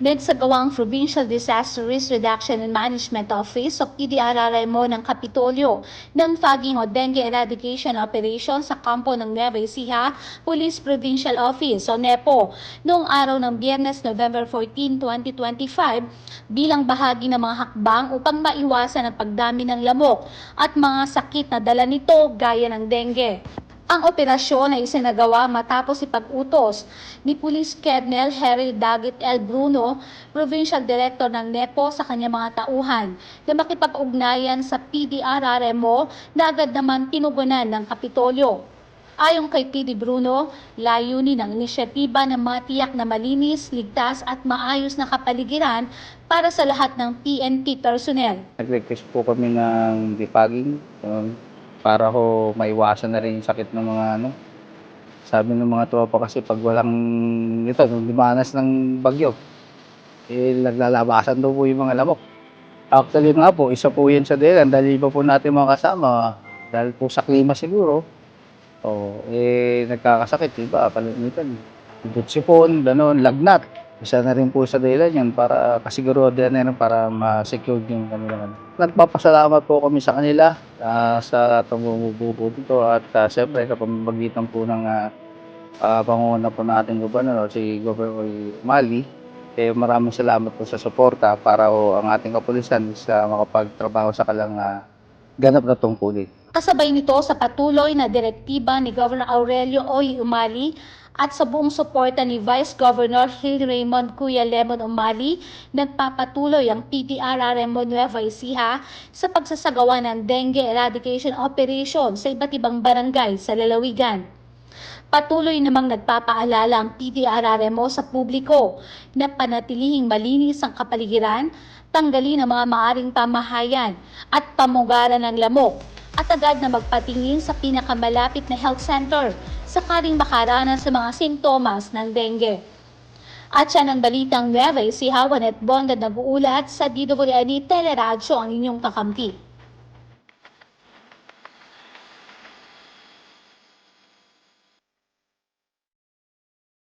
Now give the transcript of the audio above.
Nagsagawang Provincial Disaster Risk Reduction and Management Office o PDRRMO ng Kapitolyo ng fogging o dengue eradication operation sa kampo ng Nueva Ecija Police Provincial Office o NEPO noong araw ng Biyernes, November 14, 2025 bilang bahagi ng mga hakbang upang maiwasan ang pagdami ng lamok at mga sakit na dala nito gaya ng dengue. Ang operasyon ay isinagawa matapos ipag-utos ni Police Colonel Harry Daggett L. Bruno, Provincial Director ng NEPO sa kanyang mga tauhan na makipag-ugnayan sa PDRRMO na agad naman tinugunan ng Kapitolyo. Ayon kay PD Bruno, layunin ng inisyatiba na matiyak na malinis, ligtas at maayos na kapaligiran para sa lahat ng PNP personnel. Nag-request po kami ng defogging um, para ho maiwasan na rin yung sakit ng mga ano. Sabi ng mga tropa kasi pag walang ito, nung dimanas ng bagyo, eh naglalabasan daw po yung mga lamok. Actually nga po, isa po yan sa dahilan dahil iba po natin mga kasama dahil po sa klima siguro. O, eh, nagkakasakit, iba, palimitan. Sipon, gano'n, lagnat. Isa na rin po sa dahilan yan para kasiguro din na para ma-secure yung kanilang. Nagpapasalamat po kami sa kanila ah, sa tumumububo dito at uh, siyempre sa pamamagitan po ng uh, pangunguna po natin gobernador, si Governor Mali. Eh, maraming salamat po sa suporta para o ang ating kapulisan sa makapagtrabaho sa kalang ah, ganap na tungkulin. Kasabay nito sa patuloy na direktiba ni Governor Aurelio Oy Umali at sa buong suporta ni Vice Governor Hill Raymond Kuya Lemon Umali, nagpapatuloy ang PDRRMO Nueva Ecija sa pagsasagawa ng dengue eradication operation sa iba't ibang barangay sa lalawigan. Patuloy namang nagpapaalala ang PDRRMO sa publiko na panatilihing malinis ang kapaligiran, tanggalin ang mga maaring pamahayan at pamugaran ng lamok at agad na magpatingin sa pinakamalapit na health center sakaling makaranas sa mga sintomas ng dengue. At siya ng balitang Nueva Ecija, Juanet Bonda nag-uulat sa DWI Teleradyo ang inyong kakampi.